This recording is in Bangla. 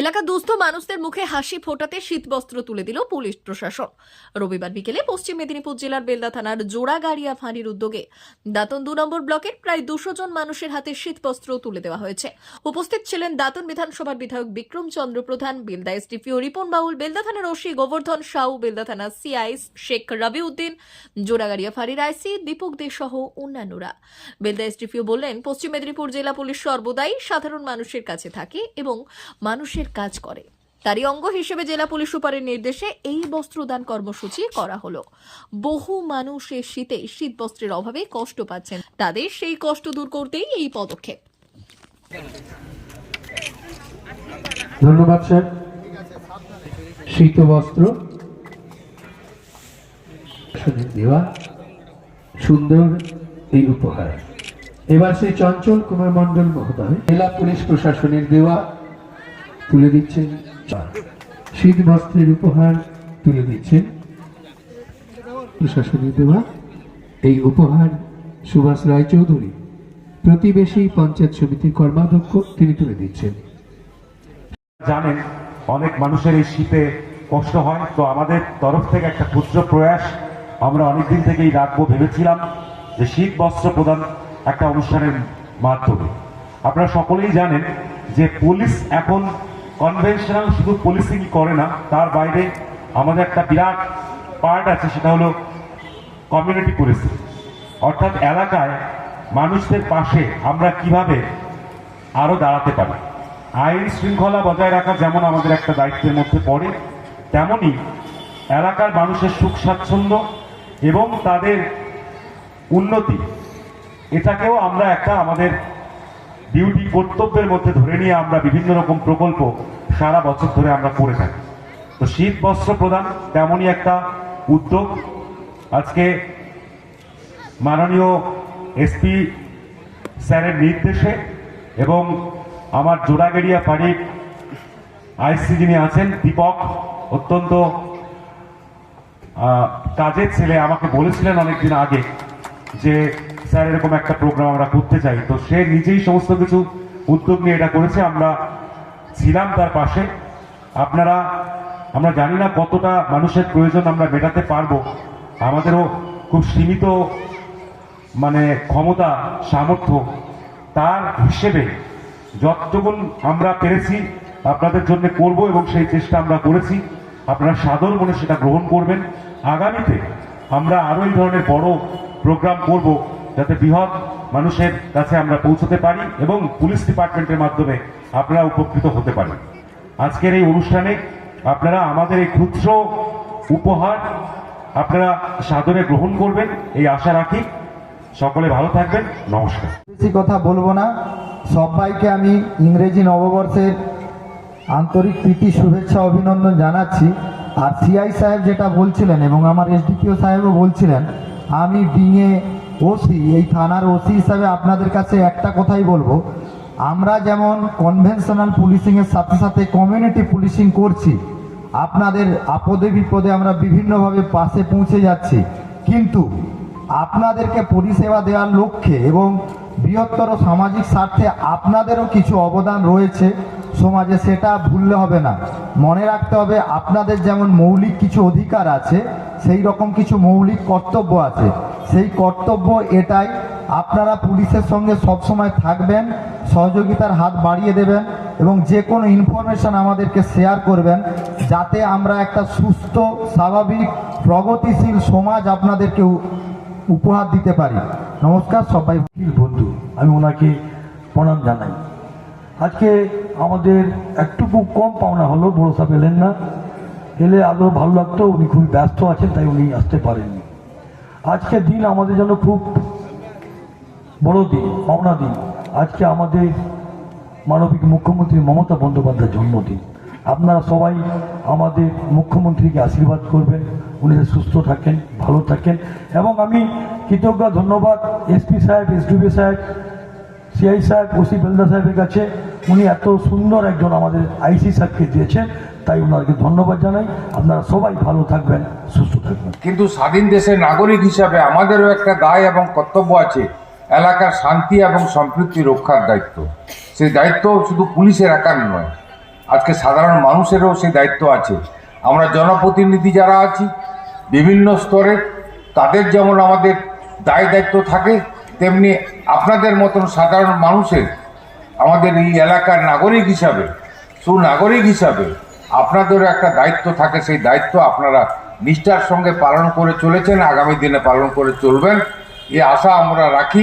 এলাকা দুস্থ মানুষদের মুখে হাসি ফোটাতে শীতবস্ত্র তুলে দিল পুলিশ প্রশাসন। রবিবার বিকেলে পশ্চিম মেদিনীপুর জেলার বেলদা থানার জোড়াগাড়িয়া ফাঁড়ির উদ্যোগে দাতন দু নম্বর ব্লকের প্রায় দুশো জন মানুষের হাতে শীতবস্ত্র তুলে দেওয়া হয়েছে। উপস্থিত ছিলেন দাতন বিধানসভার বিধায়ক বিক্রম চন্দ্র প্রধান, বেলদা এসডিপিও রিপন বাউল, বেলদা থানার ওসি গোবর্ধন সাউ, বেলদা থানার সিআই শেখ রবিউদ্দিন, জোড়াগাড়িয়া ফাঁড়ির আইসি দীপক দে সহ অন্যান্যরা। বেলদা এসডিপিও বললেন, পশ্চিম মেদিনীপুর জেলা পুলিশ সর্বদাই সাধারণ মানুষের কাছে থাকে এবং মানুষের কাজ করে। তারই অঙ্গ হিসেবে জেলা পুলিশ সুপারের নির্দেশে এই বস্ত্রদান কর্মসূচি করা হলো। বহু মানুষ এই শীতে শীত বস্ত্রের অভাবে কষ্ট পাচ্ছেন। তাদের সেই কষ্ট দূর করতেই এই পদক্ষেপ। ধন্যবাদ, স্যার। শীত বস্ত্র। দেওয়া সুন্দর এই উপহার। এবার সেই চঞ্চল কুমার মন্ডল মহোদয়, জেলা পুলিশ প্রশাসনের দেওয়া তুলে দিচ্ছেন শীত বস্ত্রের উপহার তুলে দিচ্ছেন প্রশাসনের দেওয়া। এই উপহার সুভাষ রায়চৌধুরী, প্রতিবেশী পঞ্চায়েত সমিতির কর্মাধ্যক্ষ, তিনি তুলে দিচ্ছেন। জানেন, অনেক মানুষের এই শীতে কষ্ট হয়, তো আমাদের তরফ থেকে একটা ক্ষুদ্র প্রয়াস আমরা অনেকদিন থেকেই রাখব ভেবেছিলাম যে শীত বস্ত্র প্রদান একটা অনুষ্ঠানের মাধ্যমে। আপনারা সকলেই জানেন যে পুলিশ এখন কনভেনশনাল শুধু পুলিশিংই করে না, তার বাইরে আমাদের একটা বিরাট পার্ট আছে, সেটা হলো কমিউনিটি পুলিশিং অর্থাৎ এলাকায় মানুষদের পাশে আমরা কীভাবে আরও দাঁড়াতে পারি? আইন শৃঙ্খলা বজায় রাখা যেমন আমাদের একটা দায়িত্বের মধ্যে পড়ে, তেমনি এলাকার মানুষের সুখ স্বাচ্ছন্দ্য এবং তাদের উন্নতি, এটাকেও আমরা একটা আমাদের ডিউটি কর্তব্যের মধ্যে ধরে নিয়ে আমরা বিভিন্ন রকম প্রকল্প সারা বছর ধরে আমরা করে থাকি। তো শীত বস্ত্র প্রদান তেমনই একটা উদ্যোগ। আজকে মাননীয় এসপি স্যারের নির্দেশে এবং আমার জোড়াগেড়িয়া বাড়ির আইসি যিনি আছেন, দীপক, অত্যন্ত কাজের ছেলে, আমাকে বলেছিলেন অনেকদিন আগে যে স্যার এরকম একটা প্রোগ্রাম আমরা করতে চাই। তো সে নিজেই সমস্ত কিছু উদ্যোগ নিয়ে এটা করেছে। আমরা ছিলাম তার পাশে। আপনারা, আমরা জানি না কতটা মানুষের প্রয়োজন আমরা মেটাতে পারব। আমাদেরও খুব সীমিত মানে ক্ষমতা, সামর্থ্য। তার হিসেবে যতটুকুন আমরা পেরেছি, আপনাদের জন্য করব এবং সেই চেষ্টা আমরা করেছি। আপনারা সাদর মনে সেটা গ্রহণ করবেন। আগামীতে আমরা আরও এই ধরনের বড় প্রোগ্রাম করব। যাতে বৃহৎ মানুষের কাছে আমরা পৌঁছতে পারি এবং পুলিশ ডিপার্টমেন্টের মাধ্যমে আপনারা উপকৃত হতে পারেন। আজকের এই অনুষ্ঠানে আপনারা আমাদের এই ক্ষুদ্র উপহার আপনারা সাদরে গ্রহণ করবেন, এই আশা রাখি। সকলে ভালো থাকবেন, নমস্কার। বেশি কথা বলব না। সবাইকে আমি ইংরেজি নববর্ষের আন্তরিক প্রীতি, শুভেচ্ছা, অভিনন্দন জানাচ্ছি। আর সিআই সাহেব যেটা বলছিলেন এবং আমার এসডিপিও সাহেবও বলছিলেন, আমি বিঙে ওসি, এই থানার ওসি হিসাবে আপনাদের কাছে একটা কথাই বলব। আমরা যেমন কনভেনশনাল পুলিশিংয়ের সাথে সাথে কমিউনিটি পুলিশিং করছি, আপনাদের আপদে বিপদে আমরা বিভিন্নভাবে পাশে পৌঁছে যাচ্ছি। কিন্তু আপনাদেরকে পরিষেবা দেওয়ার লক্ষ্যে এবং বৃহত্তর সামাজিক স্বার্থে আপনাদেরও কিছু অবদান রয়েছে সমাজে, সেটা ভুললে হবে না। মনে রাখতে হবে, আপনাদের যেমন মৌলিক কিছু অধিকার আছে সেই রকম কিছু মৌলিক কর্তব্য আছে। সেই কর্তব্য এটাই। আপনারা পুলিশের সঙ্গে সবসময় থাকবেন, সহযোগিতার হাত বাড়িয়ে দেবেন এবং যে কোনো ইনফরমেশন আমাদেরকে শেয়ার করবেন, যাতে আমরা একটা সুস্থ, স্বাভাবিক, প্রগতিশীল সমাজ আপনাদেরকে উপহার দিতে পারি। নমস্কার সবাই। বন্ধু, আমি ওনাকে প্রণাম জানাই। আজকে আমাদের একটুকু কম পাওনা হলো ভরসা পেলেন না। এলে আরও ভালো লাগতো? উনি খুব ব্যস্ত আছেন, তাই উনি আসতে পারেননি। আজকের দিন আমাদের জন্য খুব বড় দিন পাওনা দিন। আজকে আমাদের মানবিক মুখ্যমন্ত্রী মমতা বন্দ্যোপাধ্যায়ের জন্মদিন। আপনারা সবাই আমাদের মুখ্যমন্ত্রীকে আশীর্বাদ করবেন, উনি সুস্থ থাকেন, ভালো থাকেন। এবং আমি কৃতজ্ঞ, ধন্যবাদ এসপি সাহেব এসডিপি সাহেব সিআই সাহেব, ওসি বেলদা সাহেবের কাছে। উনি এত সুন্দর একজন আমাদের আইসি সাহেবকে দিয়েছেন। তাই ওনাকে ধন্যবাদ জানাই। আপনারা সবাই ভালো থাকবেন, সুস্থ থাকবেন। কিন্তু স্বাধীন দেশের নাগরিক হিসাবে আমাদেরও একটা দায় এবং কর্তব্য আছে, এলাকার শান্তি এবং সম্প্রীতি রক্ষার দায়িত্ব। সেই দায়িত্ব শুধু পুলিশের একার নয়, আজকে সাধারণ মানুষেরও সেই দায়িত্ব আছে। আমরা জনপ্রতিনিধি যারা আছি, বিভিন্ন স্তরে, তাদের যেমন আমাদের দায় দায়িত্ব থাকে, তেমনি আপনাদের মতন সাধারণ মানুষের আমাদের এই এলাকার নাগরিক হিসাবে, সুনাগরিক হিসাবে আপনাদেরও একটা দায়িত্ব থাকে, সেই দায়িত্ব আপনারা নিষ্ঠার সঙ্গে পালন করে চলেছেন, আগামী দিনে পালন করে চলবেন। এই আশা আমরা রাখি।